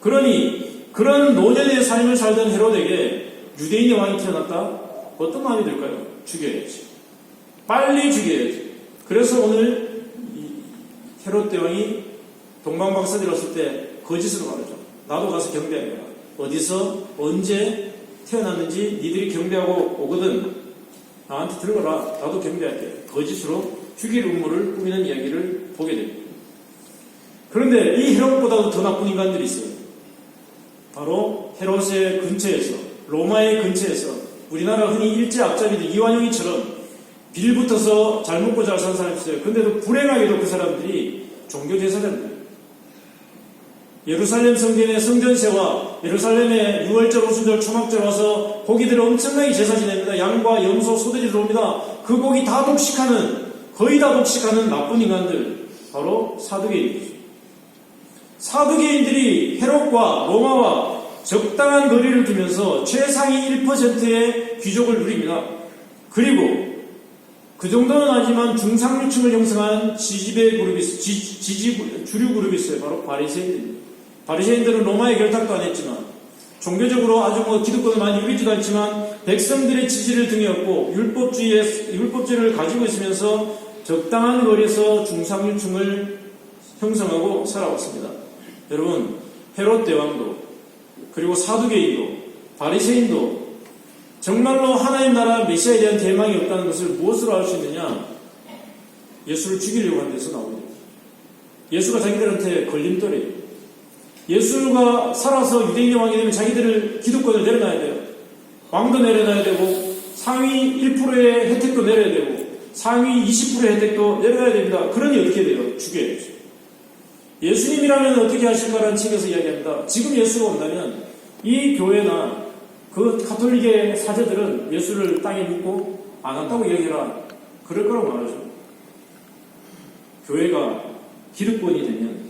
그러니 그런 노년의 삶을 살던 헤롯에게 유대인의 왕이 태어났다? 어떤 마음이 들까요? 죽여야지. 빨리 죽여야지. 그래서 오늘 이 헤롯 대왕이 동방박사들 왔을 때 거짓으로 말하죠. 나도 가서 경배하게 어디서 언제 태어났는지 니들이 경배하고 오거든 나한테 들어가라. 나도 경배할게. 거짓으로 죽일 음모를 꾸미는 이야기를 보게 됩니다. 그런데 이 헤롯보다도 더 나쁜 인간들이 있어요. 바로 헤롯의 근처에서 로마의 근처에서 우리나라 흔히 일제 앞잡이들 이완용이처럼 빌붙어서 잘 먹고 잘 사는 사람이 있어요. 근데도 불행하게도 그 사람들이 종교 제사장들. 예루살렘 성전의 성전세와 예루살렘의 6월절, 오순절, 초막절 와서 고기들을 엄청나게 제사 지냅니다. 양과 염소, 소들이 들어옵니다. 그 고기 다 독식하는, 거의 다 독식하는 나쁜 인간들. 바로 사두개인이죠. 사두개인들이 헤롯과 로마와 적당한 거리를 두면서 최상위 1%의 귀족을 누립니다. 그리고 그 정도는 아니지만 중상류층을 형성한 지지배 그룹이. 지, 지지 주류 그룹이 있어요. 바로 바리새인들입니다. 바리새인들은 로마의 결탁도 안 했지만 종교적으로 아주 뭐 기득권을 많이 누리지도 않지만 백성들의 지지를 등에 업고 율법주의의 율법주의를 가지고 있으면서 적당한 거리에서 중상류층을 형성하고 살아왔습니다. 여러분 헤롯 대왕도 그리고 사두개인도 바리새인도 정말로 하나님 나라 메시아에 대한 대망이 없다는 것을 무엇으로 알 수 있느냐? 예수를 죽이려고 하는 데서 나옵니다. 예수가 자기들한테 걸림돌이에요. 예수가 살아서 유대인의 왕이 되면 자기들을 기득권을 내려놔야 돼요. 왕도 내려놔야 되고 상위 1%의 혜택도 내려야 되고 상위 20%의 혜택도 내려야 됩니다. 그러니 어떻게 돼요? 죽여야죠. 예수님이라면 어떻게 하실까라는 책에서 이야기합니다. 지금 예수가 온다면 이 교회나 그 카톨릭의 사제들은 예수를 땅에 묻고 안 한다고 이야기해라. 그럴 거라고 말하죠. 교회가 기득권이 되면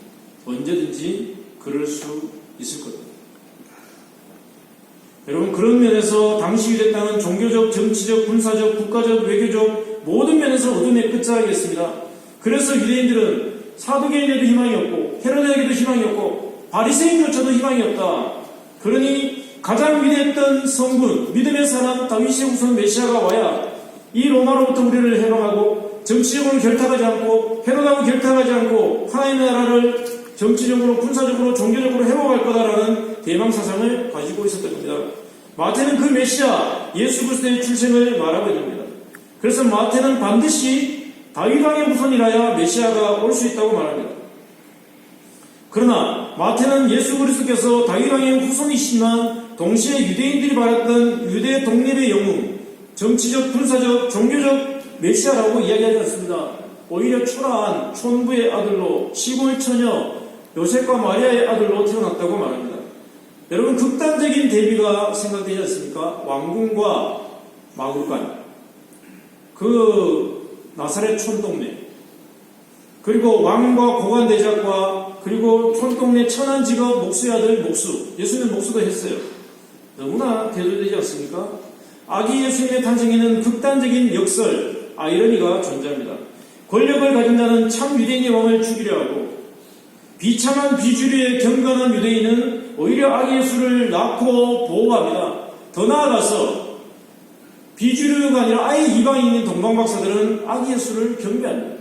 언제든지 그럴 수 있을 겁니다. 여러분 그런 면에서 당시 유대 땅은 종교적, 정치적, 군사적, 국가적, 외교적 모든 면에서 어둠의 끝자락이었습니다. 그래서 유대인들은 사두개인에도 희망이 없고 헤로데에게도 희망이 없고 바리새인조차도 희망이 없다. 그러니 가장 위대했던 성분, 믿음의 사람 다윗의 우선 메시아가 와야 이 로마로부터 우리를 해방하고 정치적으로 결탁하지 않고 헤로다고 결탁하지 않고 하나님의 나라를 정치적으로 군사적으로 종교적으로 회복할 거다라는 대망 사상을 가지고 있었던 겁니다. 마태는 그 메시아 예수 그리스도의 출생을 말하고 있습니다. 그래서 마태는 반드시 다윗 왕의 후손이라야 메시아가 올 수 있다고 말합니다. 그러나 마태는 예수 그리스도께서 다윗 왕의 후손이시지만 동시에 유대인들이 바랐던 유대 독립의 영웅, 정치적, 군사적, 종교적 메시아라고 이야기하지 않습니다. 오히려 초라한 촌부의 아들로 시골 처녀 요셉과 마리아의 아들로 태어났다고 말합니다. 여러분 극단적인 대비가 생각되지 않습니까? 왕궁과 마구간 그 나사렛 촌동네 그리고 왕과 고관 대작과 그리고 촌동네 천한 직업 목수의 아들 목수 예수는 목수도 했어요. 너무나 대조되지 않습니까? 아기 예수님의 탄생에는 극단적인 역설 아이러니가 존재합니다. 권력을 가진 자는 참 유대인의 왕을 죽이려 하고 비참한 비주류의 경건한 유대인은 오히려 아기 예수를 낳고 보호합니다. 더 나아가서 비주류가 아니라 아예 이방인인 동방박사들은 아기 예수를 경배합니다.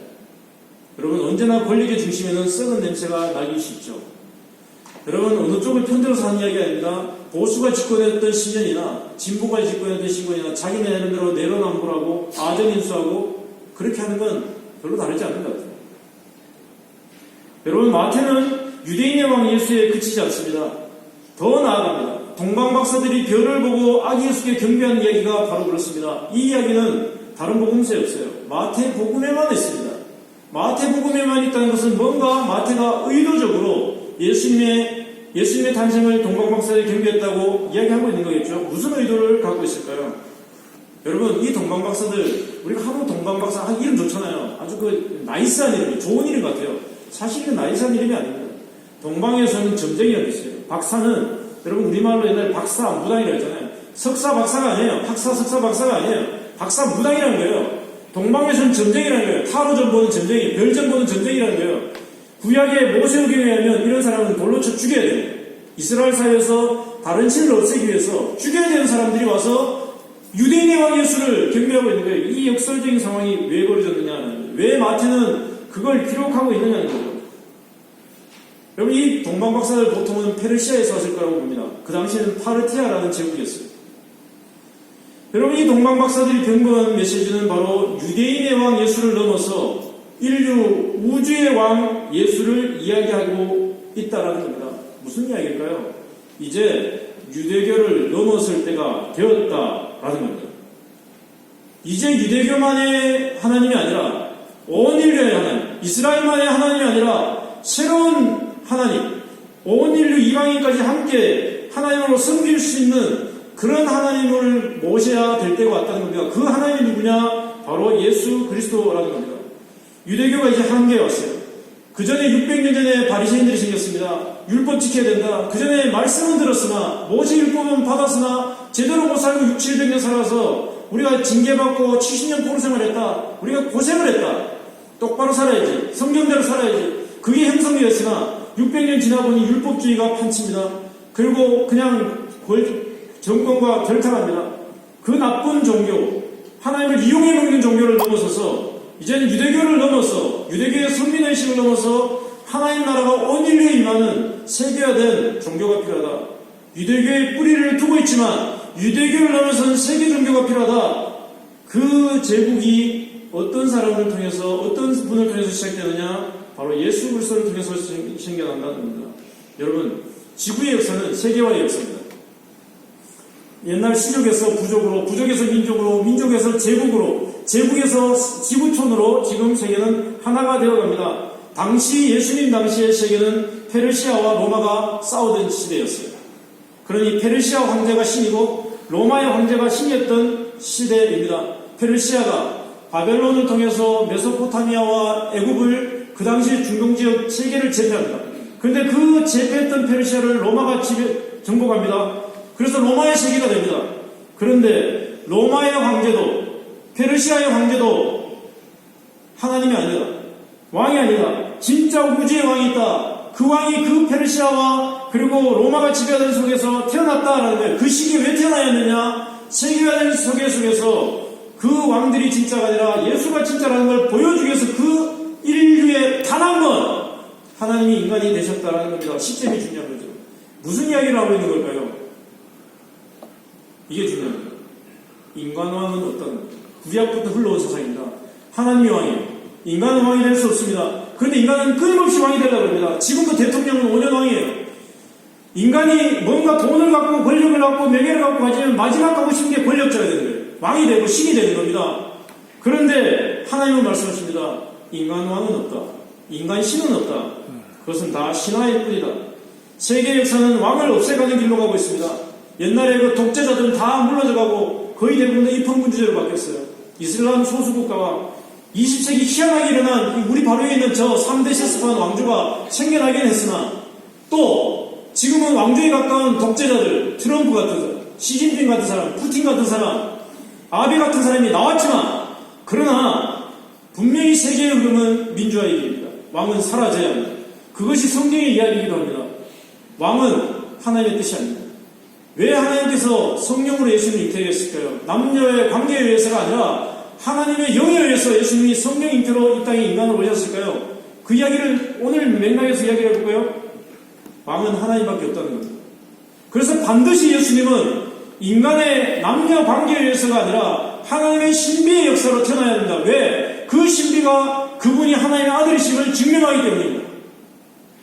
여러분 언제나 권력의 중심에는 썩은 냄새가 나기 쉽죠. 여러분 어느 쪽을 편들어서 하는 이야기가 아닙니다. 보수가 집권했던 시년이나 진보가 집권했던 시권이나 자기네 나름대로 내로남불하고 아전인수하고 그렇게 하는 건 별로 다르지 않는 것 같아요. 여러분 마태는 유대인의 왕 예수에 그치지 않습니다. 더 나아갑니다. 동방박사들이 별을 보고 아기 예수께 경배하는 이야기가 바로 그렇습니다. 이 이야기는 다른 복음서에 없어요. 마태복음에만 있습니다. 마태복음에만 있다는 것은 뭔가 마태가 의도적으로 예수님의 예수님의 탄생을 동방박사들이 경배했다고 이야기하고 있는 거겠죠. 무슨 의도를 갖고 있을까요? 여러분 이 동방박사들 우리가 하도 동방박사 아, 이름 좋잖아요. 아주 그 나이스한 이름이 좋은 이름 같아요. 사실 이건 나이스한 이름이 아닙니다. 동방에서는 점쟁이라고 있어요. 박사는 여러분 우리말로 옛날에 박사 무당이라고 했잖아요. 석사 박사가 아니에요. 학사 석사 박사가 아니에요. 박사 무당이라는 거예요. 동방에서는 점쟁이라는 거예요. 타로점 보는 점쟁이, 별점 보는 점쟁이라는 거예요. 구약의 모세오경에 하면 이런 사람은 돌로 쳐 죽여야 돼요. 이스라엘 사회에서 다른 신을 없애기 위해서 죽여야 되는 사람들이 와서 유대인의 왕 예수를 경배하고 있는 거예요. 이 역설적인 상황이 왜 벌어졌느냐, 왜 마태는 그걸 기록하고 있느냐는 거죠. 여러분 이 동방 박사들 보통은 페르시아에서 왔을 거라고 봅니다. 그 당시에는 파르티아라는 제국이었어요. 여러분 이 동방 박사들이 변고한 메시지는 바로 유대인의 왕 예수를 넘어서 인류 우주의 왕 예수를 이야기하고 있다라는 겁니다. 무슨 이야기일까요? 이제 유대교를 넘어설 때가 되었다라는 겁니다. 이제 유대교만의 하나님이 아니라 온 인류의 하나님, 이스라엘만의 하나님이 아니라 새로운 하나님, 온 인류 이방인까지 함께 하나님으로 섬길 수 있는 그런 하나님을 모셔야 될 때가 왔다는 겁니다. 그 하나님이 누구냐? 바로 예수 그리스도라는 겁니다. 유대교가 이제 한계에 왔어요. 그 전에 600년 전에 바리새인들이 생겼습니다. 율법 지켜야 된다. 그 전에 말씀은 들었으나 모세 율법은 받았으나 제대로 못 살고 6, 700년 살아서 우리가 징계받고 70년 포로 생활했다. 우리가 고생을 했다. 똑바로 살아야지. 성경대로 살아야지. 그게 형성되었으나 600년 지나보니 율법주의가 판칩니다. 그리고 그냥 권- 정권과 결탁합니다. 그 나쁜 종교, 하나님을 이용해 먹는 종교를 넘어서서 이제는 유대교를 넘어서 유대교의 선민의식을 넘어서 하나님 나라가 온 인류에 임하는 세계화된 종교가 필요하다. 유대교의 뿌리를 두고 있지만 유대교를 넘어선 세계 종교가 필요하다. 그 제국이 어떤 사람을 통해서 어떤 분을 통해서 시작되느냐? 바로 예수 그리스도를 통해서 생- 생겨난다는 겁니다. 여러분, 지구의 역사는 세계화의 역사입니다. 옛날 시족에서 부족으로, 부족에서 민족으로, 민족에서 제국으로, 제국에서 지구촌으로 지금 세계는 하나가 되어갑니다. 당시 예수님 당시의 세계는 페르시아와 로마가 싸우던 시대였어요. 그러니 페르시아 황제가 신이고 로마의 황제가 신이었던 시대입니다. 페르시아가 바벨론을 통해서 메소포타미아와 애굽을 그 당시 중동 지역 세 개를 제패합니다. 그런데 그 제패했던 페르시아를 로마가 정복합니다. 그래서 로마의 세계가 됩니다. 그런데 로마의 황제도 페르시아의 황제도 하나님이 아니다. 왕이 아니다. 진짜 우주의 왕이 있다. 그 왕이 그 페르시아와 그리고 로마가 지배하던 속에서 태어났다라는. 그 시기에 왜 태어나야 했느냐? 세계화된 세계 속에서 그 왕들이 진짜가 아니라 예수가 진짜라는 걸 보여주기 위해서 그 인류의 단 한 번 하나님이 인간이 되셨다라는 겁니다. 시점이 중요한 거죠. 무슨 이야기를 하고 있는 걸까요? 이게 중요합니다. 인간왕은 어떤 구약부터 흘러온 사상입니다. 하나님이 왕이에요. 인간은 왕이 될 수 없습니다. 그런데 인간은 끊임없이 왕이 되려고 합니다. 지금도 대통령은 5년 왕이에요. 인간이 뭔가 돈을 갖고 권력을 갖고 명예를 갖고 가지면 마지막 하고 싶은 게 권력자가 되는 거예요. 왕이 되고 신이 되는 겁니다. 그런데 하나님은 말씀하십니다. 인간 왕은 없다. 인간 신은 없다. 그것은 다 신화의 뿐이다. 세계 역사는 왕을 없애가는 길로 가고 있습니다. 옛날에 그 독재자들은 다 물러져 가고 거의 대부분 입헌군주제로 바뀌었어요. 이슬람 소수국가와 20세기 희한하게 일어난 우리 바로 위에 있는 저 3대 세습한 왕조가 생겨나긴 했으나 또 지금은 왕조에 가까운 독재자들 트럼프 같은 사람, 시진핑 같은 사람, 푸틴 같은 사람, 아베 같은 사람이 나왔지만 그러나 분명히 세계의 흐름은 민주화의 길입니다. 왕은 사라져야 합니다. 그것이 성경의 이야기이기도 합니다. 왕은 하나님의 뜻이 아닙니다. 왜 하나님께서 성령으로 예수님을 잉태했을까요? 남녀의 관계에 의해서가 아니라 하나님의 영에 의해서 예수님이 성령 잉태로 이 땅에 인간을 오셨을까요? 그 이야기를 오늘 맥락에서 이야기를 해볼까요? 왕은 하나님밖에 없다는 겁니다. 그래서 반드시 예수님은 인간의 남녀 관계에 의해서가 아니라 하나님의 신비의 역사로 태어나야 된다. 왜? 그 신비가 그분이 하나님의 아들이심을 증명하기 때문입니다.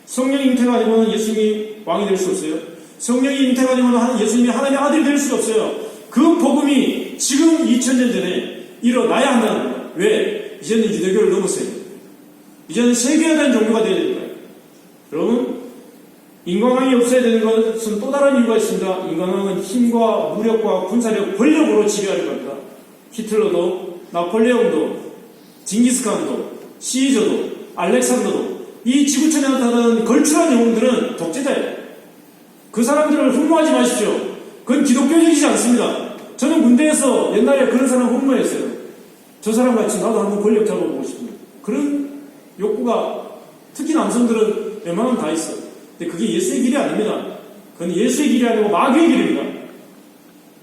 성령 잉태가 아니면 예수님이 왕이 될 수 없어요. 성령이 잉태가 되면 예수님이 하나님의 아들이 될 수가 없어요. 그 복음이 지금 2000년 전에 일어나야 한다는 거예요. 왜? 이제는 유대교를 넘었어요. 이제는 세계화된 종교가 되어야 되는 거예요. 여러분, 인간왕이 없어야 되는 것은 또 다른 이유가 있습니다. 인간왕은 힘과 무력과 군사력, 권력으로 지배하려고 합니다. 히틀러도, 나폴레옹도, 징기스칸도, 시저도, 알렉산더도, 이 지구촌에 나타나는 걸출한 영웅들은 독재자예요. 그 사람들을 흠모하지 마십시오. 그건 기독교적이지 않습니다. 저는 군대에서 옛날에 그런 사람 흠모했어요. 저 사람 같이 나도 한번 권력 잡아보고 싶습니다. 그런 욕구가 특히 남성들은 웬만하면 다 있어요. 근데 그게 예수의 길이 아닙니다. 그건 예수의 길이 아니고 마귀의 길입니다.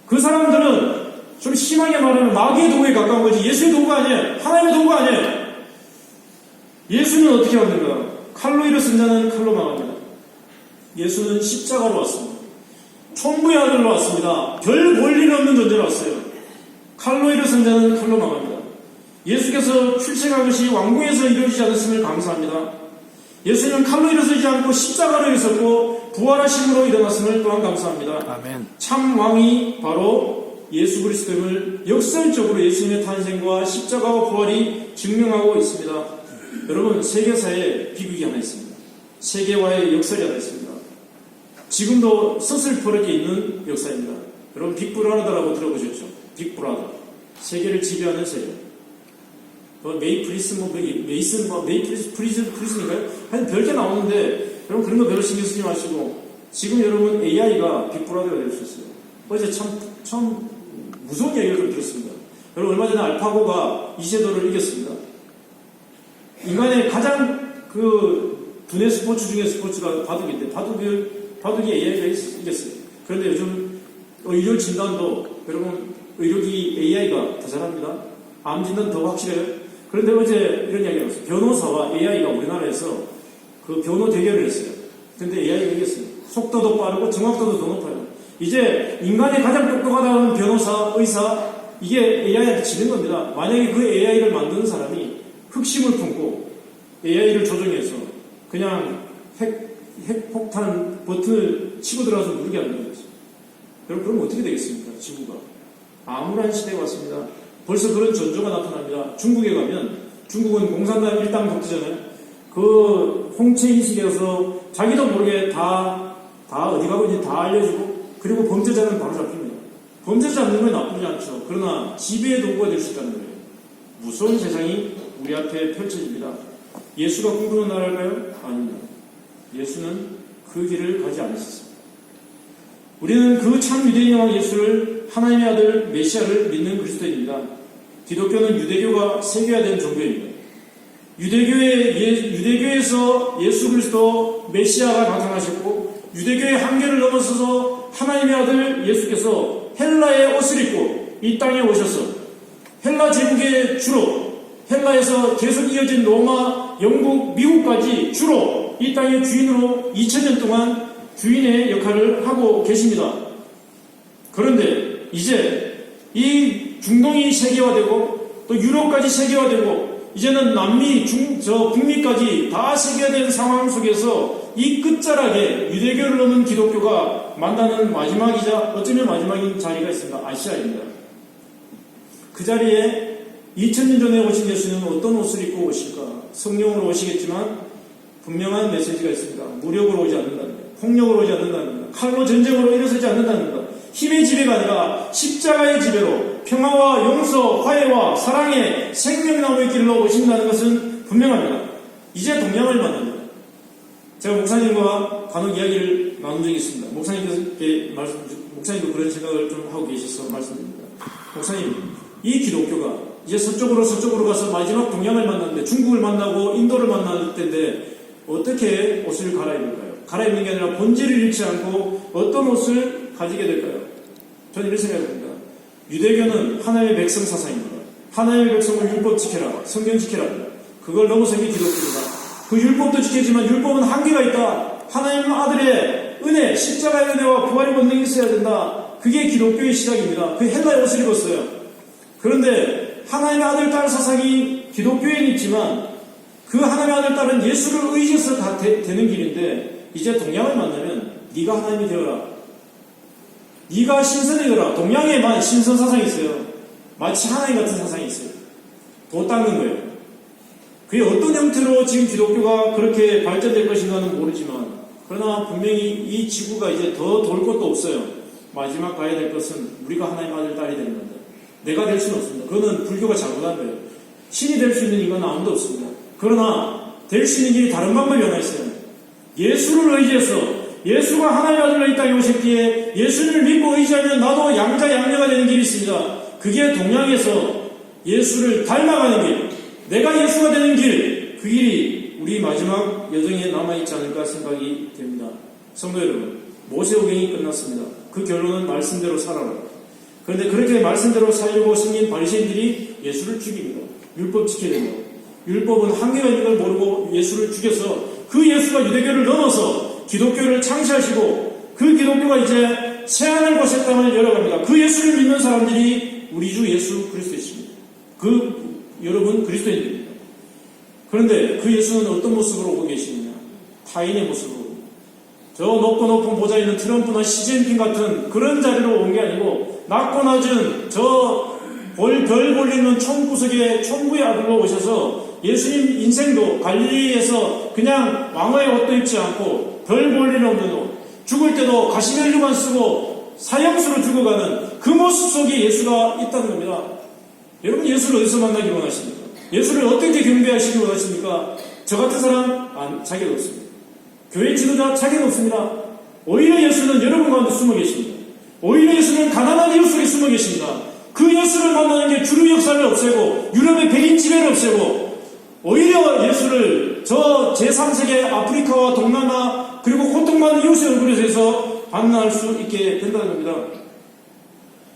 그 사람들은 좀 심하게 말하면 마귀의 도구에 가까운 거지 예수의 도구가 아니에요. 하나님의 도구가 아니에요. 예수는 어떻게 왔는가? 칼로 일어선 자는 칼로 망합니다. 예수는 십자가로 왔습니다. 총부의 아들로 왔습니다. 별 볼일 없는 존재로 왔어요. 칼로 일어선 자는 칼로 망합니다. 예수께서 출생한 것이 왕궁에서 이루어지지 않았음을 감사합니다. 예수는 칼로 일어서지 않고 십자가로 일어섰고 부활하심으로 일어났음을 또한 감사합니다. 아멘. 참 왕이 바로 예수 그리스도임을 역설적으로 예수님의 탄생과 십자가와 부활이 증명하고 있습니다. 여러분 세계사에 비극이 하나 있습니다. 세계화의 역설이 하나 있습니다. 지금도 서슬퍼렇게 있는 역사입니다. 여러분 빅브라더라고 들어보셨죠? 빅브라더 세계를 지배하는 세력. 뭐 메이프리스 뭐 메이, 메이슨 뭐 메이프리스 프리즌 프리즌인가요? 하여튼 별게 나오는데 여러분 그런 거 별로 신경 쓰지 마시고 지금 여러분 AI가 빅브라더가 될 수 있어요. 어제 참, 참 무서운 좀 들었습니다. 여러분 얼마 전에 알파고가 이세돌을 이겼습니다. 인간의 가장 그 두뇌 스포츠 중에 스포츠가 바둑인데 바둑을, 바둑이 AI가 이겼어요. 그런데 요즘 의료 진단도 여러분 의료기 AI가 더 잘합니다. 암 진단 더 확실해요. 그런데 어제 이런 이야기가 나왔어요. 변호사와 AI가 우리나라에서 그 변호 대결을 했어요. 근데 AI가 이겼어요. 속도도 빠르고 정확도도 더 높아요. 이제 인간의 가장 똑똑하다는 변호사, 의사, 이게 AI한테 지는 겁니다. 만약에 그 AI를 만드는 사람이 흑심을 품고 AI를 조정해서 그냥 핵, 핵폭탄 버튼을 치고 들어가서 누르게 한다는 거죠. 여러분, 그럼 어떻게 되겠습니까? 지구가. 암울한 시대가 왔습니다. 벌써 그런 전조가 나타납니다. 중국에 가면 중국은 공산당 일당 독재잖아요. 그 홍채 인식에서 자기도 모르게 다, 다 어디 가고 있는지 다 알려주고 그리고 범죄자는 바로 잡힙니다. 범죄자 잡는 건 나쁘지 않죠. 그러나 지배의 도구가 될 수 있다는 거예요. 무서운 세상이 우리 앞에 펼쳐집니다. 예수가 꿈꾸는 나라일까요? 아닙니다. 예수는 그 길을 가지 않으셨습니다. 우리는 그 참 유대인 왕 예수를 하나님의 아들 메시아를 믿는 그리스도인입니다. 기독교는 유대교가 세계화된 종교입니다. 유대교의 예, 유대교에서 예수 그리스도 메시아가 나타나셨고 유대교의 한계를 넘어서서 하나님의 아들 예수께서 헬라의 옷을 입고 이 땅에 오셔서 헬라 제국의 주로 헬라에서 계속 이어진 로마, 영국, 미국까지 주로 이 땅의 주인으로 2000년 동안 주인의 역할을 하고 계십니다. 그런데 이제 이 중동이 세계화되고 또 유럽까지 세계화되고 이제는 남미, 중, 저 북미까지 다 세계화된 상황 속에서 이 끝자락에 유대교를 넘은 기독교가 만나는 마지막이자 어쩌면 마지막인 자리가 있습니다. 아시아입니다. 그 자리에 2000년 전에 오신 예수님은 어떤 옷을 입고 오실까? 성령으로 오시겠지만 분명한 메시지가 있습니다. 무력으로 오지 않는다는 거예요. 폭력으로 오지 않는다는 거예요. 칼로 전쟁으로 일어서지 않는다는 것. 힘의 지배가 아니라 십자가의 지배로 평화와 용서, 화해와 사랑의 생명나무의 길로 오신다는 것은 분명합니다. 이제 동양을 만납니다. 제가 목사님과 간혹 이야기를 나눈 적이 있습니다. 목사님께 말씀, 목사님도 그런 생각을 좀 하고 계셔서 말씀드립니다. 목사님, 이 기독교가 이제 서쪽으로 서쪽으로 가서 마지막 동양을 만났는데 중국을 만나고 인도를 만날 텐데 어떻게 옷을 갈아입을까요? 갈아입는 게 아니라 본질을 잃지 않고 어떤 옷을 가지게 될까요? 저는 이런 생각을 합니다. 유대교는 하나님의 백성 사상입니다. 하나님의 백성을 율법 지켜라, 성경 지켜라. 그걸 넘어선 게 기독교입니다. 그 율법도 지키지만 율법은 한계가 있다. 하나님 아들의 은혜, 십자가의 은혜와 부활의 본능이 있어야 된다. 그게 기독교의 시작입니다. 그 헬라의 옷을 입었어요. 그런데 하나님의 아들 딸 사상이 기독교에는 있지만 그 하나님의 아들 딸은 예수를 의지해서 다 되, 는 길인데 이제 동양을 만나면 네가 하나님이 되어라. 네가 신선이 되어라. 동양에만 신선 사상이 있어요. 마치 하나님 같은 사상이 있어요. 도 닦는 거예요. 그게 어떤 형태로 지금 기독교가 그렇게 발전될 것인가는 모르지만 그러나 분명히 이 지구가 이제 더 돌 것도 없어요. 마지막 가야 될 것은 우리가 하나님 아들 딸이 되는 겁니다. 내가 될 수는 없습니다. 그거는 불교가 잘못한 거예요. 신이 될 수 있는 인간은 아무도 없습니다. 그러나 될 수 있는 길이 다른 방법이 하나 있어요. 예수를 의지해서 예수가 하나님 아들로 이 땅에 오셨기에 예수를 믿고 의지하면 나도 양자 양녀가 되는 길이 있습니다. 그게 동양에서 예수를 닮아가는 길, 내가 예수가 되는 길, 그 길이 우리 마지막 여정에 남아있지 않을까 생각이 됩니다. 성도 여러분, 모세오경이 끝났습니다. 그 결론은 말씀대로 살아라. 그런데 그렇게 말씀대로 살려고 생긴 바리새인들이 예수를 죽입니다. 율법 지켜야. 율법은 한계가 있는 걸 모르고 예수를 죽여서 그 예수가 유대교를 넘어서 기독교를 창시하시고 그 기독교가 이제 새하늘 곳의 땅을 열어갑니다. 그 예수를 믿는 사람들이 우리 주 예수 그리스도이십니다. 그 여러분 그리스도인들입니다. 그런데 그 예수는 어떤 모습으로 오고 계시느냐? 타인의 모습으로. 저 높고 높은 보좌에 있는 트럼프나 시진핑 같은 그런 자리로 온 게 아니고 낮고 낮은 저별 볼리는 총구석의 총부의 아들로 오셔서 예수님 인생도 갈릴리에서 그냥 왕의 옷도 입지 않고 별 볼일 없는 옷 죽을 때도 가시멜류만 쓰고 사형수로 죽어가는 그 모습 속에 예수가 있다는 겁니다. 여러분 예수를 어디서 만나기 원하십니까? 예수를 어떻게 경배하시기 원하십니까? 저 같은 사람 안, 자격 없습니다. 교회 지도자 자격 없습니다. 오히려 예수는 여러분 가운데 숨어 계십니다. 오히려 예수는 가난한 이웃 속에 숨어 계십니다. 그 예수를 만나는 게 주류 역사를 없애고 유럽의 백인 지배를 없애고 오히려 예수를 저 제3세계 아프리카와 동남아 그리고 고통받는 이웃의 얼굴에서 만날 수 있게 된다는 겁니다.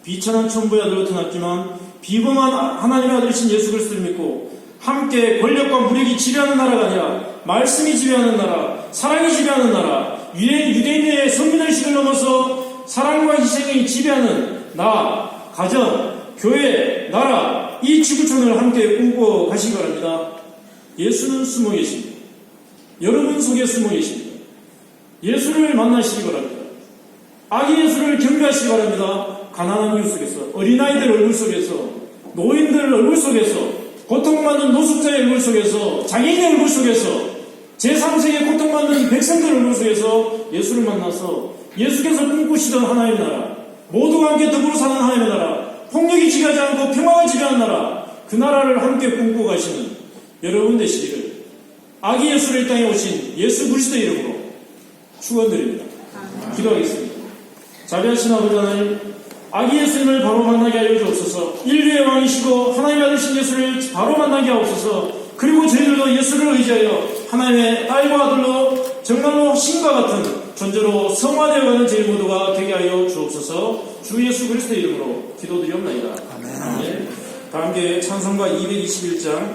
비천한 천부의 아들로 태어났지만 비범한 하나님의 아들이신 예수 그리스도를 믿고 함께 권력과 무력이 지배하는 나라가 아니라 말씀이 지배하는 나라, 사랑이 지배하는 나라, 유대, 유대인의 선민의식을 넘어서 사랑과 희생이 지배하는 나, 가정, 교회, 나라, 이 지구촌을 함께 꿈꿔 가시기 바랍니다. 예수는 숨어 계십니다. 여러분 속에 숨어 계십니다. 예수를 만나시기 바랍니다. 아기 예수를 경배하시기 바랍니다. 가난한 이웃 속에서, 어린아이들 얼굴 속에서, 노인들 얼굴 속에서, 고통받는 노숙자의 얼굴 속에서, 장애인의 얼굴 속에서, 제3세계 고통받는 백성들 얼굴 속에서 예수를 만나서 예수께서 꿈꾸시던 하나님의 나라, 모두가 함께 더불어 사는 하나님의 나라, 폭력이 지배하지 않고 평화가 지배하는 나라, 그 나라를 함께 꿈꾸고 가시는 여러분 되시기를 아기 예수를 이 땅에 오신 예수 그리스도 이름으로 축원드립니다. 기도하겠습니다. 자비하신 아버지 하나님, 아기 예수님을 바로 만나게 하여 주옵소서, 인류의 왕이시고 하나님의 아들신 예수를 바로 만나게 하옵소서, 그리고 저희들도 예수를 의지하여 하나님의 딸과 아들로 정말로 신과 같은 존재로 성화되어가는 저희 모두가 되게 하여 주옵소서, 주 예수 그리스도 이름으로 기도드리옵나이다. 아멘. 다 함께 찬송가 221장